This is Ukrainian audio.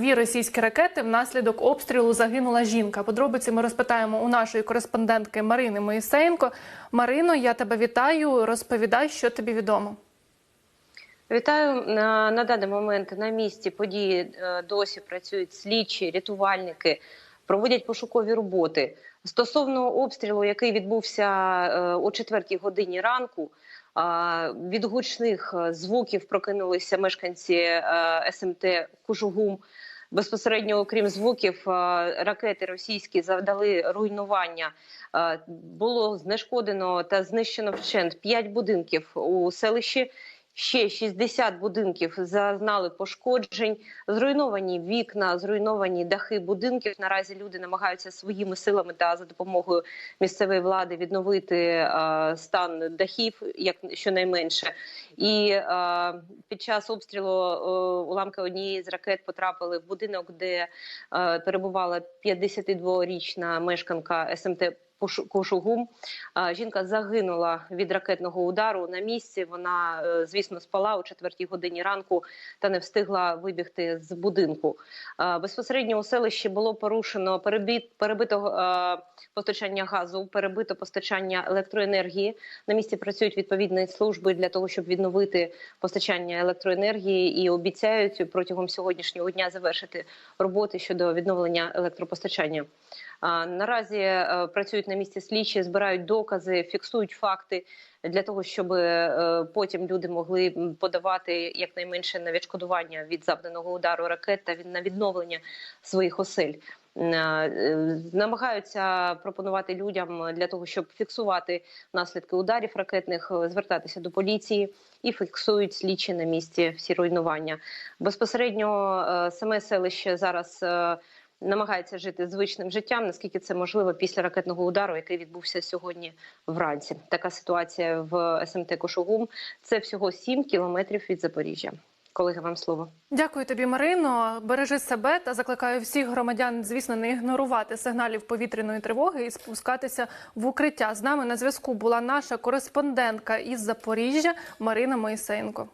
Дві російські ракети внаслідок обстрілу загинула жінка. Подробиці ми розпитаємо у нашої кореспондентки Марини Моїсеєнко. Марино, я тебе вітаю. Розповідай, що тобі відомо. Вітаю на, на даний момент на місці події е, досі працюють слідчі, рятувальники, проводять пошукові роботи. Стосовно обстрілу, який відбувся е, о 4 годині ранку, е, від гучних звуків прокинулися мешканці СМТ Кужугум. Безпосередньо, окрім звуків, е, ракети російські завдали руйнування. Е, Було знешкодено та знищено вщент 5 будинків у селищі. Ще 60 будинків зазнали пошкоджень, зруйновані вікна, зруйновані дахи будинків. Наразі люди намагаються своїми силами та за допомогою місцевої влади відновити е, стан дахів, як щонайменше. І е, під час обстрілу е, уламки однієї з ракет потрапили в будинок, де перебувала 52-річна мешканка СМТ Кошугум. Жінка загинула від ракетного удару на місці. Вона, е, звісно, спала о четвертій годині ранку та не встигла вибігти з будинку. Безпосередньо у селищі було порушено перебіт, перебито е, постачання газу, перебито постачання електроенергії. На місці працюють відповідні служби для того, щоб відновити постачання електроенергії і обіцяють протягом сьогоднішнього дня завершити роботи щодо відновлення електропостачання. Наразі е, працюють на місці слідчі, збирають докази, фіксують факти для того, щоб е, потім люди могли подавати якнайменше на відшкодування від завданого удару ракет та на відновлення своїх осель. Е, Намагаються пропонувати людям для того, щоб фіксувати наслідки ударів ракетних, звертатися до поліції і фіксують слідчі на місці всі руйнування. Безпосередньо саме селище зараз. Намагається жити звичним життям, наскільки це можливо після ракетного удару, який відбувся сьогодні вранці. Така ситуація в СМТ Кошугум. Це всього 7 кілометрів від Запоріжжя. Колеги, вам слово. Дякую тобі, Марино. Бережи себе та закликаю всіх громадян, звісно, не ігнорувати сигналів повітряної тривоги і спускатися в укриття. З нами на зв'язку була наша кореспондентка із Запоріжжя Марина Моїсеєнко.